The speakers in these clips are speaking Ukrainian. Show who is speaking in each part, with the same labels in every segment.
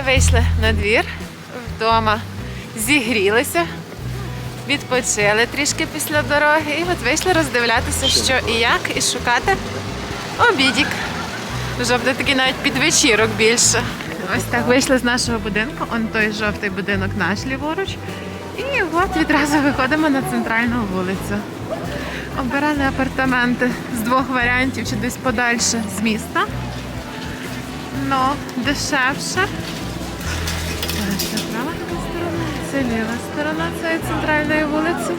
Speaker 1: Ми вийшли на двір, вдома зігрілися, відпочили трішки після дороги і от вийшли роздивлятися, що і як, і шукати обідік. Буде такий навіть підвечірок більше. Ось так вийшли з нашого будинку, он той жовтий будинок наш ліворуч. І от відразу виходимо на центральну вулицю. Обирали апартаменти з двох варіантів чи десь подальше з міста. Но дешевше. Це ліва сторона цієї центральної вулиці.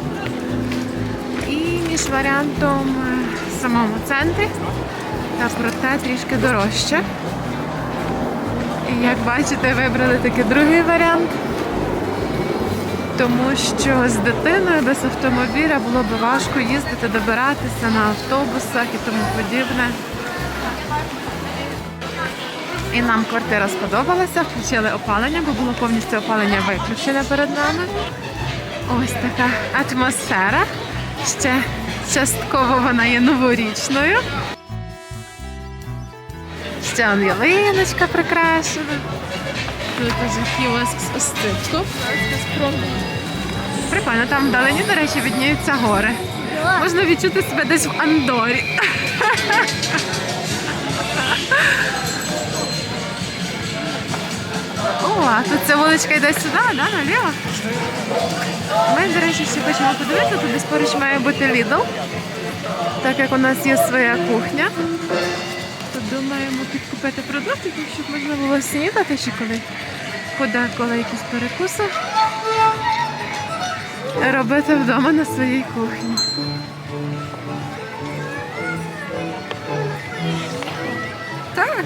Speaker 1: І між варіантом е, в самому центрі та проте трішки дорожче. І як бачите, вибрали такий другий варіант, тому що з дитиною без автомобіля було б важко їздити, добиратися на автобусах і тому подібне. І нам квартира сподобалася, включили опалення, бо було повністю опалення виключене перед нами. Ось така атмосфера. Ще частково вона є новорічною. Ще он ялиночка прикрашена. Тут уже кіоск з остичку. Прикольно, там вдалині, до речі, відніються гори. Можна відчути себе десь в Андорі. О, тут ця вуличка йде сюди, да, наліво? Ми, до речі, ще хочемо подивитися, тут десь поруч має бути Lidl, так як у нас є своя кухня. Тут думаємо підкупити продуктів, щоб можна було снідати чи коли куди, коли якісь перекуси. Робити вдома на своїй кухні. Так.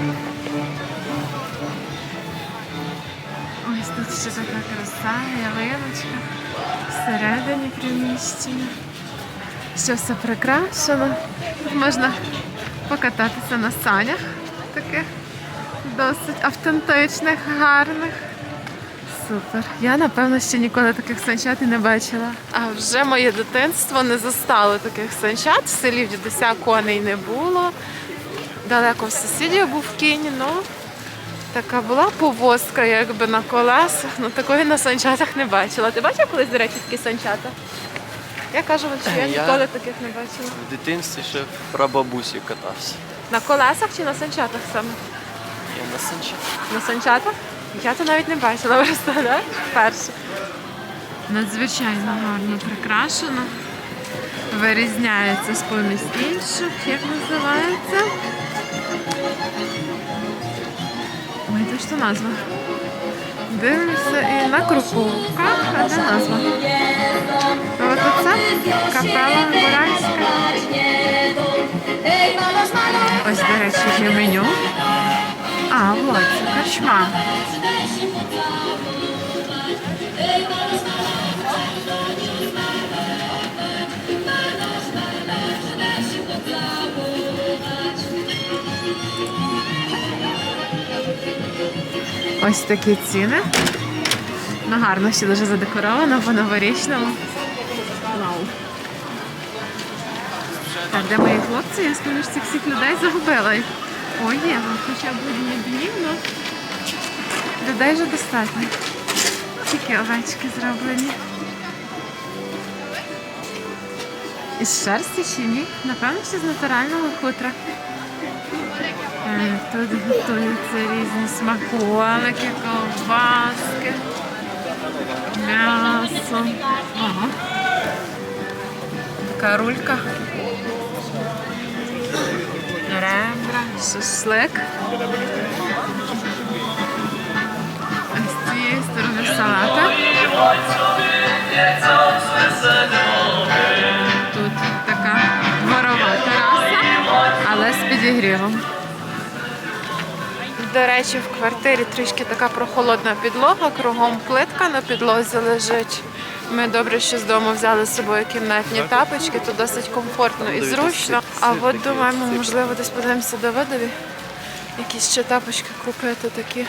Speaker 1: Ще така краса, ялиночка. Всередині приміщення. Ще все прикрашено. Можна покататися на санях таких досить автентичних, гарних. Супер. Я напевно ще ніколи таких санчат і не бачила. А вже моє дитинство не застало таких санчат. В селі в дідуся коней не було. Далеко в сусідів був кінь, ну така була повозка, якби на колесах. Ну такої на санчатах не бачила. Ти бачив колись, до речі, такі санчата? Я кажу, вам, що я
Speaker 2: Я-
Speaker 1: ніколи таких не бачила.
Speaker 2: В дитинстві ще в прабабусі катався.
Speaker 1: На колесах чи на санчатах саме?
Speaker 2: Я на санчі.
Speaker 1: На санчатах? Я то навіть не бачила просто, да? Перше. Надзвичайно гарно прикрашено. Вирізняється з поміж інших, як називається. Ой, назва? Дивимося і на круповках, а де назва? От оце капела Буральська. Ось, до речі, є меню. А, вот, це корчма. Ось такі ціни. Ну гарно ще дуже задекоровано по новорічному. Вау. Так, де мої хлопці? Я з цих всіх людей загубила. Ой, є, ну, хоча б одні дні, ну людей вже достатньо. Тільки овечки зроблені. Із шерсті чи ні? Напевно, що з натурального хутра. Тут готуються різні смаколики, ковбаски, м'ясо. Ага. Така рулька. Ребра, шашлик. А з цієї сторони салата. Тут така дворова тераса, але з підігрівом. До речі, в квартирі трішки така прохолодна підлога, кругом плитка на підлозі лежить. Ми добре, що з дому взяли з собою кімнатні тапочки, то досить комфортно і зручно. А от думаємо, можливо, десь подивимося Давидові. Якісь ще тапочки купити такі.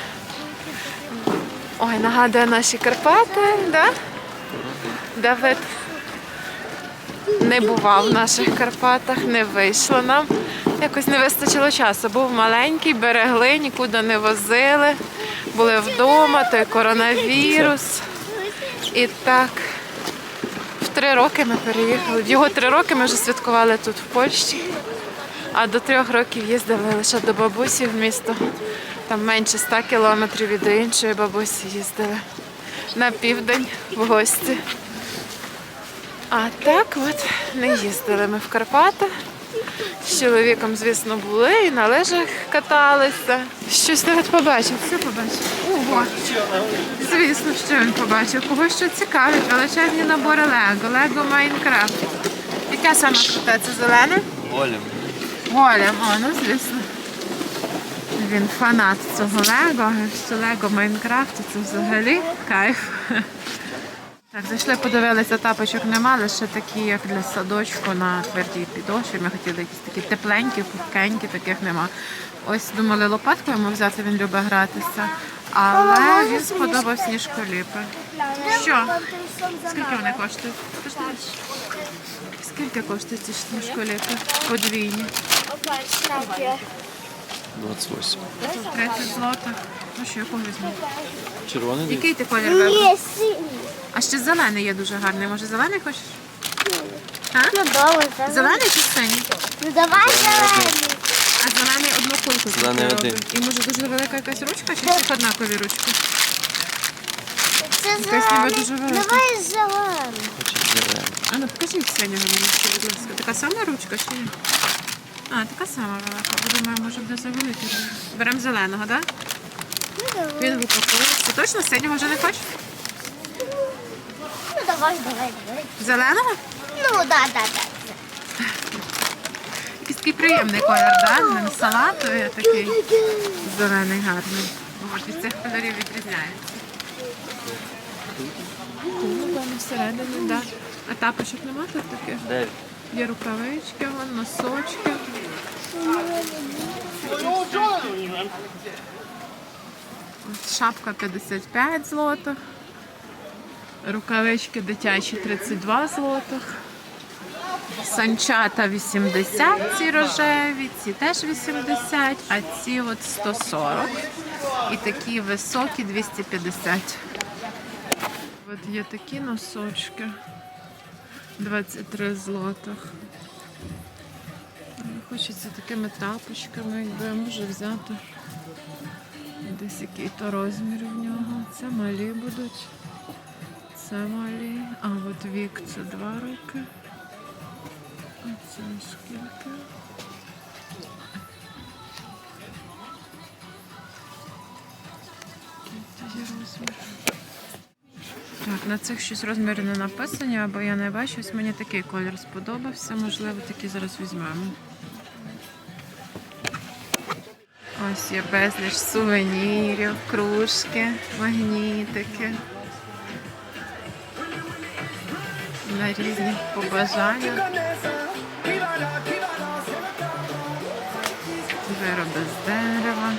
Speaker 1: Ой, нагадує наші Карпати, да? Давид не бував в наших Карпатах, не вийшло нам. Якось не вистачило часу. Був маленький, берегли, нікуди не возили. були вдома, той коронавірус. І так, в три роки ми переїхали. Його три роки ми вже святкували тут, в Польщі. А до трьох років їздили лише до бабусі в місто. Там менше 100 кілометрів до іншої бабусі їздили на південь в гості. А так от не їздили ми в Карпати. З чоловіком, звісно, були і на лижах каталися. Щось навіть побачив. Все побачив. Ого. Звісно, що він побачив. Кого що цікавить, величезні набори Лего, Лего Майнкрафт. Яке саме круте? Це зелене?
Speaker 2: Голем.
Speaker 1: Голем, о, ну звісно. Він фанат цього Лего. Що Лего Майнкрафт це взагалі кайф. Так, зайшли, подивилися, тапочок нема, лише такі, як для садочку на твердій підошві. Ми хотіли якісь такі тепленькі, пухкенькі, таких нема. Ось думали лопатку йому взяти, він любить гратися. Але він сподобав сніжколіпи. Що? Скільки вони коштують? Скільки коштують ці сніжколіпи? Подвійні.
Speaker 2: 28.
Speaker 1: 30 злотих. Ну що, яку візьму?
Speaker 2: Червоний
Speaker 1: Який ти колір вибрав?
Speaker 3: Є синій.
Speaker 1: А ще зелений є дуже гарний. Може зелений хочеш? А?
Speaker 3: Ну добре, зелений.
Speaker 1: Зелений чи синій?
Speaker 3: Ну давай зелений.
Speaker 1: А зелений одну кульку
Speaker 2: Зелений один.
Speaker 1: І може дуже велика якась ручка, чи всіх однакові ручки?
Speaker 3: Це
Speaker 1: Якась ніби дуже велика.
Speaker 3: Давай зелений.
Speaker 1: А ну покажіть синього мені, ще, будь ласка. Така сама ручка чи ні? А, така сама велика. Бо думаю, може буде завеликий. Беремо зеленого, так?
Speaker 3: Ну давай.
Speaker 1: Він в упаковці. Точно синього вже не хочеш?
Speaker 3: Ну давай, давай, давай.
Speaker 1: Зеленого?
Speaker 3: Ну да, да, да.
Speaker 1: Якийсь такий приємний колір, да? Він салатовий, такий зелений гарний. От від цих кольорів відрізняється. Ну, да, всередині, да. А тапочок нема тут таких?
Speaker 2: Дев'ять.
Speaker 1: Є рукавички, носочки. Шапка 55 злотих. Рукавички дитячі 32 злотих. Санчата 80, ці рожеві, ці теж 80, а ці от 140. І такі високі 250. От є такі носочки. 23 злотих. Хочеться такими тапочками, якби я можу взяти десь який-то розмір в нього. Це малі будуть. Це малі. А от вік це два роки. А це скільки? На цих щось розміри не написані, або я не бачу. Ось мені такий колір сподобався. Можливо, такий зараз візьмемо. Ось є безліч сувенірів, кружки, магнітики. На різні побажання. Вироби з дерева.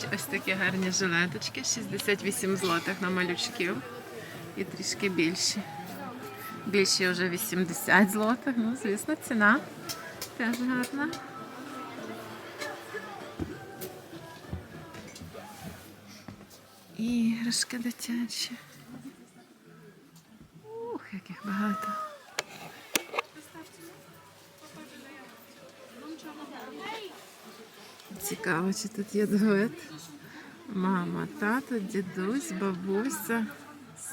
Speaker 1: До ось такі гарні жилеточки, 68 злотих на малючків і трішки більші. Більші вже 80 злотих. Ну, звісно, ціна теж гарна. Іграшки дитячі. Ух, яких багато. Цікаво, чи тут є дует. Мама, тато, дідусь, бабуся,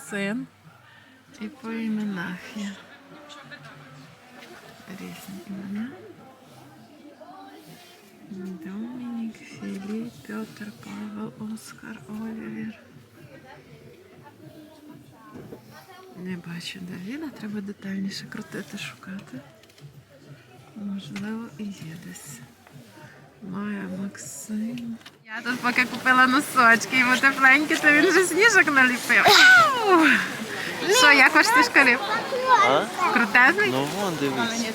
Speaker 1: син. І по іменах є. Різні імена. Домінік, Філіп, Петр, Павел, Оскар, Олівер. Не бачу Давіда, треба детальніше крутити, шукати. Можливо, і є десь. Майя Максим. Я тут поки купила носочки, йому тепленькі, то він вже сніжок наліпив. Що, як ваш
Speaker 2: тишкарів?
Speaker 1: Крутезний?
Speaker 2: Ну вон дивись.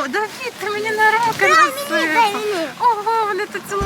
Speaker 1: О, Давід, ти мені на руки насипав. Ого, вони тут цілу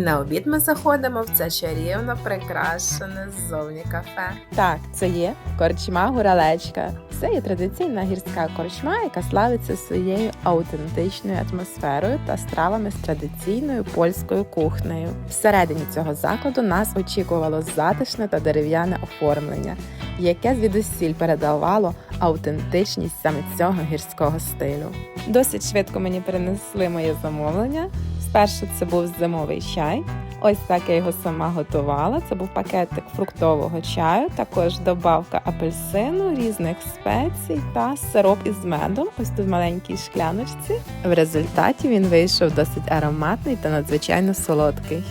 Speaker 1: І на обід ми заходимо в це чарівно прикрашене ззовні кафе. Так, це є корчма гуралечка. Це є традиційна гірська корчма, яка славиться своєю аутентичною атмосферою та стравами з традиційною польською кухнею. Всередині цього закладу нас очікувало затишне та дерев'яне оформлення, яке звідусіль передавало аутентичність саме цього гірського стилю. Досить швидко мені принесли моє замовлення. Спершу це був зимовий чай. Ось так я його сама готувала. Це був пакетик фруктового чаю, також добавка апельсину, різних спецій та сироп із медом. Ось тут в маленькій шкляночці. В результаті він вийшов досить ароматний та надзвичайно солодкий.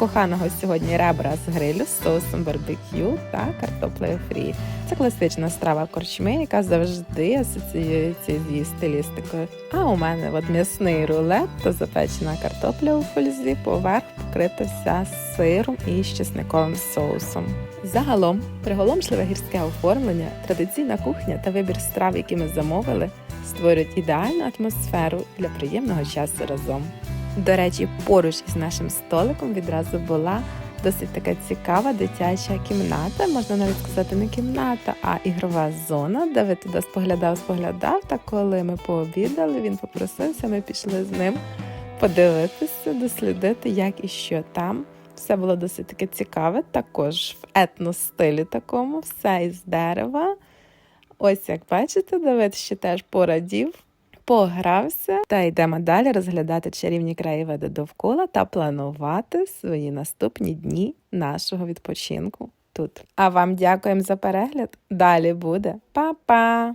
Speaker 1: Коханого сьогодні ребра з грилю з соусом барбекю та картоплею фрі. Це класична страва корчми, яка завжди асоціюється з її стилістикою. А у мене от м'ясний рулет та запечена картопля у фользі, поверх покрита вся сиром і чесниковим соусом. Загалом, приголомшливе гірське оформлення, традиційна кухня та вибір страв, які ми замовили, створюють ідеальну атмосферу для приємного часу разом. До речі, поруч із нашим столиком відразу була досить така цікава дитяча кімната, можна навіть сказати, не кімната, а ігрова зона, де ви туди споглядав, споглядав. Та коли ми пообідали, він попросився, ми пішли з ним подивитися, дослідити, як і що там. Все було досить таке цікаве, також в етностилі такому, все із дерева. Ось як бачите, Давид ще теж порадів, погрався. Та йдемо далі розглядати чарівні краєвиди довкола та планувати свої наступні дні нашого відпочинку тут. А вам дякуємо за перегляд. Далі буде. Па-па!